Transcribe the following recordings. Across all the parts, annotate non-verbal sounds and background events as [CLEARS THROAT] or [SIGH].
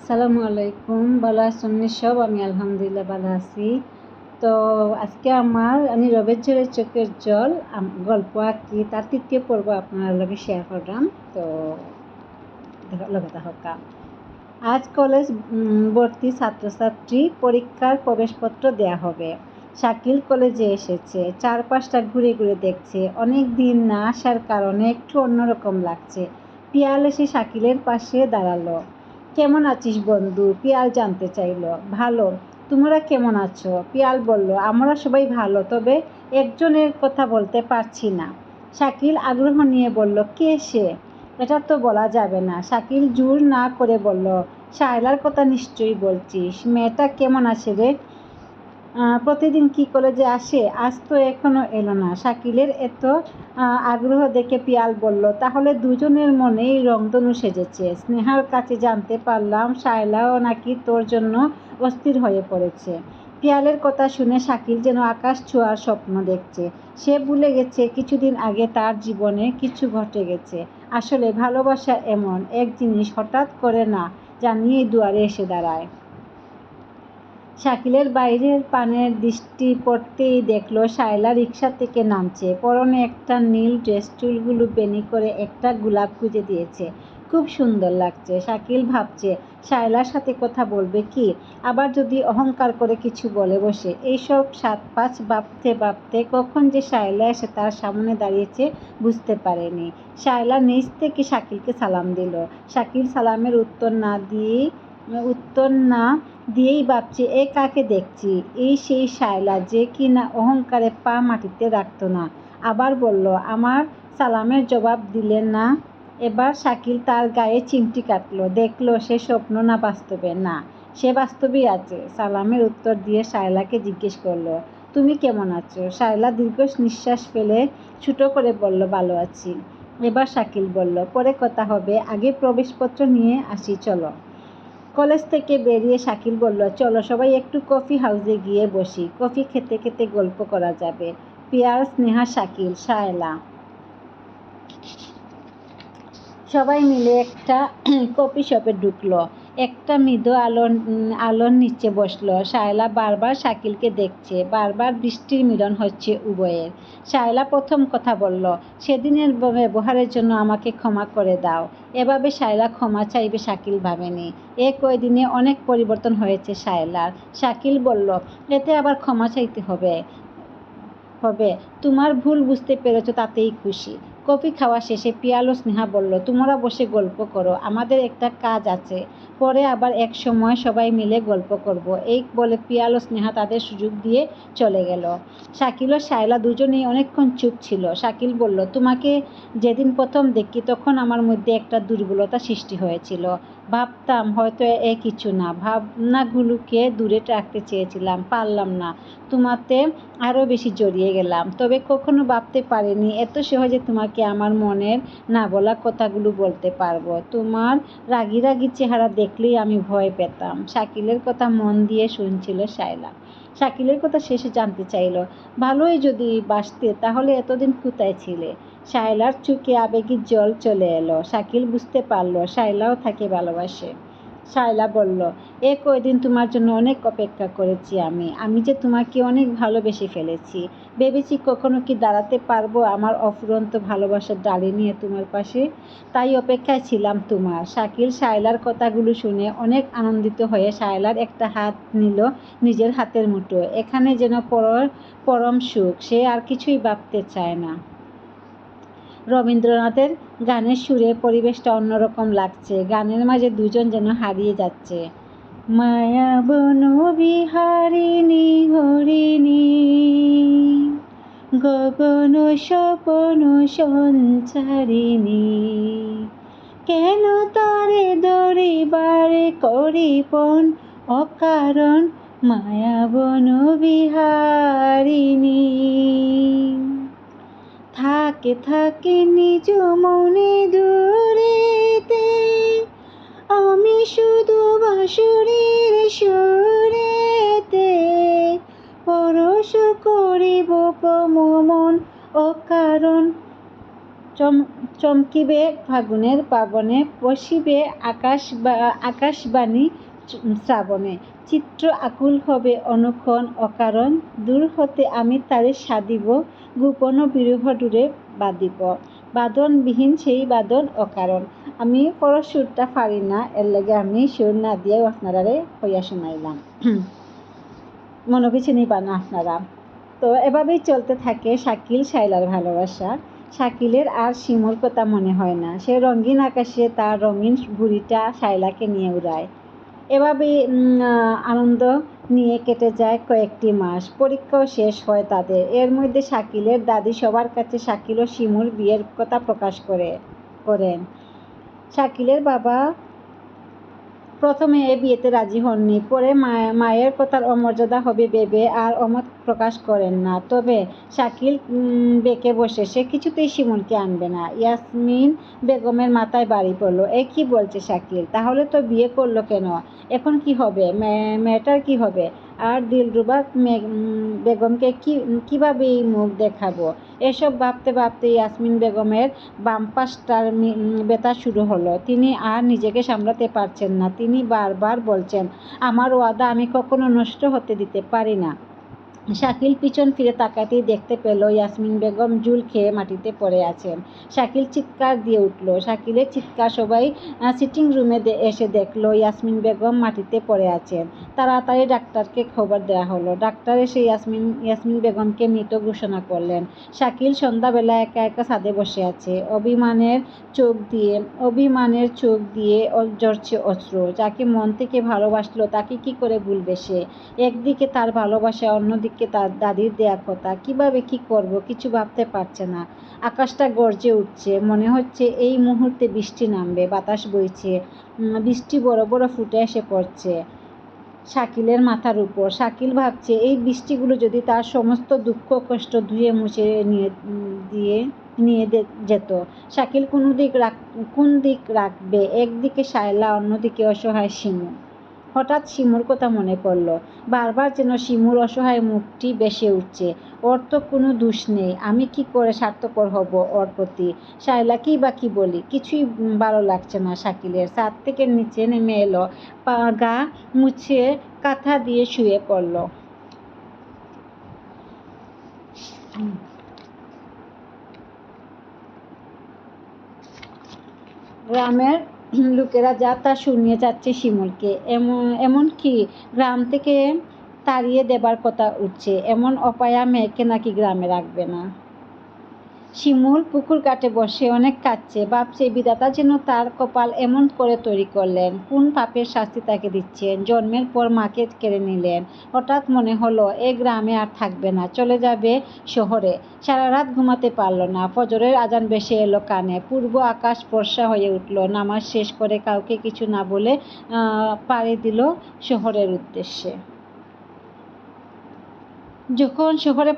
আসসালামু আলাইকুম, ভালো আছেন সব? আমি আলহামদুলিল্লাহ ভালো আছি। তো আজকে আমার, আমি রবের জোরের চোখের জল গল্প আঁকি, তার তৃতীয় পর্ব আপনার লগে শেয়ার করলাম। তো থাকা আজ কলেজ ভর্তি ছাত্রছাত্রী পরীক্ষার প্রবেশপত্র দেয়া হবে। শাকিল কলেজে এসেছে, চারপাশটা ঘুরে ঘুরে দেখছে। অনেক দিন না আসার কারণে একটু অন্যরকম লাগছে। পিয়াল এসে শাকিলের পাশে দাঁড়াল। কেমন আছিস বন্ধু? পিয়াল জানতে চাইল। ভালো। তোমরা কেমন আছো? পিয়াল বলল, আমরা সবাই ভালো, তবে একজনের কথা বলতে পারছি না। শাকিল আগ্রহ নিয়ে বলল, কে সে? এটা তো বলা যাবে না। শাকিল জোর না করে বলল শায়লার কথা নিশ্চয়ই বলছিস। মেয়েটা কেমন আছে রে? প্রতিদিন কি কলেজে আসে? আজ তো এখনও এলো না। শাকিলের এত আগ্রহ দেখে পিয়াল বলল, তাহলে দুজনের মনেই রংধনু সেজেছে। স্নেহার কাছে জানতে পারলাম শায়লাও নাকি তোর জন্য অস্থির হয়ে পড়েছে। পিয়ালের কথা শুনে শাকিল যেন আকাশ ছোঁয়ার স্বপ্ন দেখছে। সে ভুলে গেছে কিছুদিন আগে তার জীবনে কিছু ঘটে গেছে। আসলে ভালোবাসা এমন এক জিনিস হঠাৎ করে না জানিয়েই দুয়ারে এসে দাঁড়ায়। শাকিলের বাইরের পানের দৃষ্টি পড়তেই দেখল শায়লা রিক্সা থেকে নামছে। পরনে একটা নীল ড্রেস চুলগুলো বেনি করে একটা গোলাপ খুঁজে দিয়েছে। খুব সুন্দর লাগছে, শাকিল ভাবছে। শায়লার সাথে কথা বলবে কি? আবার যদি অহংকার করে কিছু বলে বসে। এইসব সাত পাঁচ ভাবতে ভাবতে কখন যে শায়লা এসে তার সামনে দাঁড়িয়েছে বুঝতে পারেনি। শায়লা নিজ থেকে শাকিলকে সালাম দিল। শাকিল সালামের উত্তর না দিয়েই, উত্তর না দিয়েই ভাবছি, এ কাকে দেখছি? এই সেই শায়লা যে কি না অহংকারে পা মাটিতে রাখতো না। আবার বলল, আমার সালামের জবাব দিলেন না? এবার শাকিল তার গায়ে চিমটি কাটলো। দেখল, সে স্বপ্ন না বাস্তবে। না, সে বাস্তবেই আছে। সালামের উত্তর দিয়ে শায়লাকে জিজ্ঞেস করল, তুমি কেমন আছো? শায়লা দীর্ঘ নিঃশ্বাস ফেলে ছুটো করে বলল, ভালো আছি। এবার শাকিল বলল, পরে কথা হবে। আগে প্রবেশপত্র নিয়ে আসি, চলো। কলেজ থেকে বেরিয়ে শাকিল বলল, চলো সবাই একটু কফি হাউসে গিয়ে বসি। কফি খেতে খেতে গল্প করা যাবে। পিয়ার, স্নেহা, শাকিল সায়লা সবাই মিলে একটা [CLEARS THROAT] কফি শপে ঢুকলো। একটা মৃদু আলোর আলোর নিচে বসল। শায়লা বারবার শাকিলকে দেখছে। বারবার দৃষ্টির মিলন হচ্ছে উভয়ের। শায়লা প্রথম কথা বলল, সেদিনের ব্যবহারের জন্য আমাকে ক্ষমা করে দাও। এভাবে শায়লা ক্ষমা চাইবে শাকিল ভাবেনি। এ কয়দিনে অনেক পরিবর্তন হয়েছে শায়লার শাকিল বলল, এতে আবার ক্ষমা চাইতে হবে। হবে। তোমার ভুল বুঝতে পেরেছ তাতেই খুশি। কফি খাওয়া শেষে পিয়াল ও স্নেহা বলল, তোমরা বসে গল্প করো, আমাদের একটা কাজ আছে। পরে আবার এক সময় সবাই মিলে গল্প করব। এই বলে পিয়াল ও স্নেহা তাদের সুযোগ দিয়ে চলে গেল। শাকিল ও শায়লা দুজনেই অনেকক্ষণ চুপ ছিল। শাকিল বলল, তোমাকে যেদিন প্রথম দেখি, তখন আমার মধ্যে একটা দুর্বলতা সৃষ্টি হয়েছিল। ভাবতাম হয়তো এ কিছু না। ভাবনাগুলোকে দূরে রাখতে চেয়েছিলাম, পারলাম না। তোমাতে আরও বেশি জড়িয়ে গেলাম। তবে কখনো ভাবতে পারিনি এত সহজে তোমাকে আমার মনের না বলা কথাগুলো বলতে পারব। তোমার রাগি রাগি চেহারা দেখলেই আমি ভয় পেতাম। শাকিলের কথা মন দিয়ে শুনছিল শায়লা শাকিলের কথা শেষে জানতে চাইল, ভালোই যদি বাসতে তাহলে এতদিন কোথায় ছিলে? শায়লার চোখে আবেগের জল চলে এলো। শাকিল বুঝতে পারল, শায়লাও তাকে ভালোবাসে। শায়লা বলল, এ কয়দিন তোমার জন্য অনেক অপেক্ষা করেছি আমি। আমি যে তোমাকে অনেক ভালোবেসে ফেলেছি। ভেবেছি কখনো কি দাঁড়াতে পারব আমার অফুরন্ত ভালোবাসার ডালি নিয়ে তোমার পাশে? তাই অপেক্ষায় ছিলাম তোমার। শাকিল শায়লার কথাগুলো শুনে অনেক আনন্দিত হয়ে শায়লার একটা হাত নিল নিজের হাতের মুঠো এখানে যেন পর পরম সুখ, সে আর কিছুই ভাবতে চায় না। রবীন্দ্রনাথের গানের সুরে পরিবেশটা অন্যরকম লাগছে। গানের মাঝে দুজন যেন হারিয়ে যাচ্ছে। মায়া বন বিহারিণী, হরিণী গগন স্বপন সঞ্চারিণী, কেন তারে দরিবারে করিপন অকারণ? মায়াবন বিহারিণী। থাকে থাকে নিজ মনে দূরেতে, আমি শুধু বাঁশুরির সুরেতে। পরশ করিব মন অকারণ চম, চমকিবে ফাগুনের পাবনে পশিবে আকাশ বা, আকাশবাণী শ্রাবণে। চিত্র আকুল হবে অনুক্ষণ অকারণ। দূর হতে আমি তারে সাদিব গোপন বিরহ দূরে বাদিব বাদনবিহীন সেই বাদন অকারণ। আমি পর সুরটা পারি না, এর লাগে আমি সুর না দিয়েও আপনারারে হইয়া শোনাইলাম। মনে কিছু নিবা না আপনারা। তো এভাবেই চলতে থাকে শাকিল শাইলার ভালোবাসা। শাকিলের আর শিমুর কথা মনে হয় না। সে রঙিন আকাশে তার রঙিন ঘুড়িটা শাইলাকে নিয়ে উড়ায়। এভাবেই আনন্দ নিয়ে কেটে যায় কয়েকটি মাস। পরীক্ষাও শেষ হয় তাদের। এর মধ্যে শাকিলের দাদি সবার কাছে শাকিল ও শিমুর বিয়ের কথা প্রকাশ করে, করেন। শাকিলের বাবা প্রথমে এ বিয়েতে রাজি হননি। পরে মায়ে- মায়ের কথার অমর্যাদা হবে ভেবে আর অমত প্রকাশ করেন না। তবে শাকিল বেঁকে বসে সে কিছুতেই শিমুলকে আনবে না। ইয়াসমিন বেগমের মাথায় বাড়ি পড়ল। এ কি বলছে শাকিল? তাহলে তো বিয়ে করল কেন? এখন কি হবে? মেয়ে- মেয়েটার কি হবে? আর দিলরুবা বেগমকে কি, কীভাবে এই মুখ দেখাবো? এসব ভাবতে ভাবতে ইয়াসমিন বেগমের বাম পাশটার ব্যথা শুরু হলো। তিনি আর নিজেকে সামলাতে পারছেন না। তিনি বারবার বলছেন, আমার ওয়াদা আমি কখনো নষ্ট হতে দিতে পারি না। শাকিল পিছন ফিরে তাকাতেই দেখতে পেল ইয়াসমিন বেগম জুল খেয়ে মাটিতে পড়ে আছেন। শাকিল চিৎকার দিয়ে উঠল। শাকিলের চিৎকার সবাই সিটিং রুমে এসে দেখল ইয়াসমিন বেগম মাটিতে পড়ে আছেন। তাড়াতাড়ি ডাক্তারকে খবর দেওয়া হলো। ডাক্তার এসে ইয়াসমিন ইয়াসমিন বেগমকে মৃত ঘোষণা করলেন। শাকিল সন্ধ্যাবেলা একা একা ছাদে বসে আছে। অভিমানের চোখ দিয়ে, অভিমানের চোখ দিয়ে ঝরছে অশ্রু। যাকে মন থেকে ভালোবাসলো তাকে কি করে ভুলবে সে? একদিকে তার ভালোবাসা, অন্যদিকে তার দাদির দেয়া কথা। কীভাবে কি করব কিছু ভাবতে পারছে না। আকাশটা গর্জে উঠছে। মনে হচ্ছে এই মুহূর্তে বৃষ্টি নামবে, বাতাস বইছে। বৃষ্টি বড় বড় ফুটে এসে পড়ছে শাকিলের মাথার উপর। শাকিল ভাবছে, এই বৃষ্টিগুলো যদি তার সমস্ত দুঃখ কষ্ট ধুয়ে মুছে নিয়ে, দিয়ে, নিয়ে যেত। শাকিল কোন দিক রাখ, কোন দিক রাখবে? একদিকে শায়লা, অন্যদিকে অসহায় শিমু। হঠাৎ শিমুর কথা মনে পড়ল। বারবার যেন শিমুর অসহায় মুখটি বেসে উঠছে। ওর তো কোনো দোষ নেই, আমি কি করে স্বার্থপর হব ওর প্রতি? শায়লাকেই বা কি বলি? কিছুই ভালো লাগছে না শাকিলের। ছাদ থেকে নিচে নেমে এলো, পা, গা মুছে কাঁথা দিয়ে শুয়ে পড়ল। গ্রামের লোকেরা যা তা শুনিয়ে যাচ্ছে শিমুলকে। এমন এমনকি গ্রাম থেকে তাড়িয়ে দেবার কথা উঠছে? এমন অপায়া মেয়েকে নাকি গ্রামে রাখবে না? শিমুল পুকুর কাটে বসে অনেক কাঁদছে, ভাবছে বিধাতা যেন তার কপাল এমন করে তৈরি করলেন। কোন পাপের শাস্তি তাকে দিচ্ছেন? জন্মের পর মাকে কেড়ে নিলেন। হঠাৎ মনে হলো, এ গ্রামে আর থাকবে না, চলে যাবে শহরে। সারা রাত ঘুমাতে পারল না, ফজরের আজান বেশি এলো কানে। পূর্ব আকাশ বর্ষা হয়ে উঠল, নামাজ শেষ করে কাউকে কিছু না বলে পাড়ি দিল শহরের উদ্দেশ্যে। যখন শহরে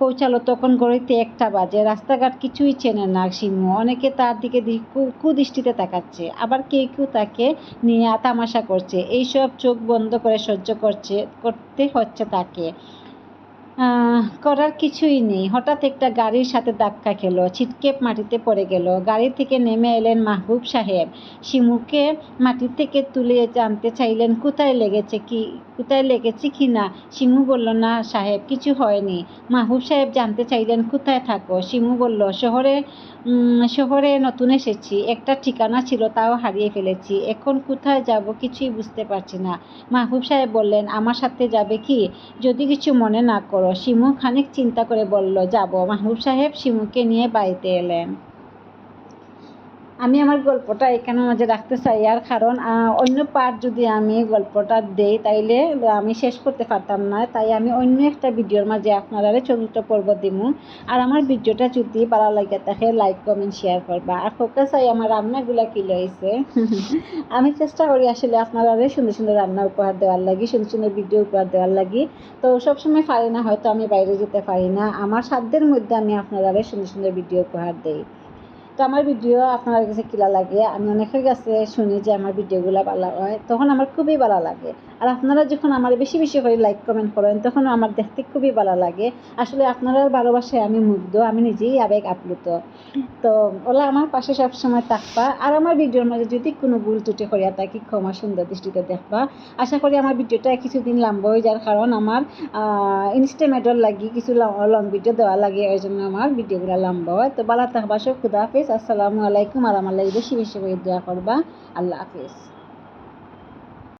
পৌঁছালো তখন গড়িতে একটা বাজে। রাস্তাঘাট কিছুই চেনে না শিমু অনেকে তার দিকে কুদৃষ্টিতে তাকাচ্ছে। আবার কেউ কেউ তাকে নিয়ে তামাশা করছে। এইসব চোখ বন্ধ করে সহ্য করছে, করতে হচ্ছে তাকে। করার কিছুই নেই। হঠাৎ একটা গাড়ির সাথে ধাক্কা খেলো ছিটকে মাটিতে পড়ে গেল। গাড়ি থেকে নেমে এলেন মাহবুব সাহেব। শিমুকে মাটি থেকে তুলে জানতে চাইলেন, কোথায় লেগেছে কি, কোথায় লেগেছে কি না? শিমু বলল, না সাহেব, কিছু হয়নি। মাহবুব সাহেব জানতে চাইলেন, কোথায় থাকো? শিমু বলল, শহরে শহরে নতুন এসেছি। একটা ঠিকানা ছিল, তাও হারিয়ে ফেলেছি। এখন কোথায় যাব কিছুই বুঝতে পারছি না। মাহবুব সাহেব বললেন, আমার সাথে যাবে কি? যদি কিছু মনে না করো শিমু খানিক চিন্তা করে বলল যাব। মাহবুব সাহেব শিমুকে নিয়ে বাড়িতে এলেন। আমি আমার গল্পটা এখানে মাঝে রাখতে চাই। আর কারণ অন্য পার্ট যদি আমি গল্পটা দেই, তাইলে আমি শেষ করতে পারতাম না। তাই আমি অন্য একটা ভিডিওর মাঝে আপনারা চতুর্থ পর্ব দিমু। আর আমার ভিডিওটা যদি ভালো লাগে থাকে লাইক কমেন্ট শেয়ার করবা। আর ফোকাস চাই আমার রান্নাগুলা কি লইছে? [LAUGHS] আমি চেষ্টা করি আসলে আপনারা সুন্দর সুন্দর রান্না উপহার দেওয়ার লাগি, সুন্দর সুন্দর ভিডিও উপহার দেওয়ার লাগি। তো সবসময় পারি না, হয়তো আমি বাইরে যেতে পারি না। আমার সাধ্যের মধ্যে আমি আপনারা সুন্দর সুন্দর ভিডিও উপহার দেই। তো আমার ভিডিও আপনার কাছে কিলা লাগে? আমি অনেকের কাছে শুনি যে আমার ভিডিওগুলো ভালো হয়, তখন আমার খুবই ভালো লাগে। আর আপনারা যখন আমার বেশি বেশি করে লাইক কমেন্ট করেন তখন আমার দেখতে খুবই ভালো লাগে। আসলে আপনারা ভালোবাসায় আমি মুগ্ধ, আমি নিজেই আবেগ আপ্লুত। তো ওলা আমার পাশে সবসময় থাকবা। আর আমার ভিডিওর মাঝে যদি কোনো ভুল ত্রুটি করিয়া থাকি, ক্ষমা সুন্দর দৃষ্টিতে দেখবা। আশা করি আমার ভিডিওটা কিছুদিন লম্বা হয়ে যার কারণ আমার ইনস্টামেটর লাগি কিছু লং ভিডিও দেওয়া লাগে ওই জন্য আমার ভিডিওগুলো লম্বা হয়। তো ভালো থাকবা, সব খুদা হাফিজ আসসালামু আলাইকুম আর আমার লাগে বেশি বেশি করে দোয়া করবা। আল্লাহ হাফিজ।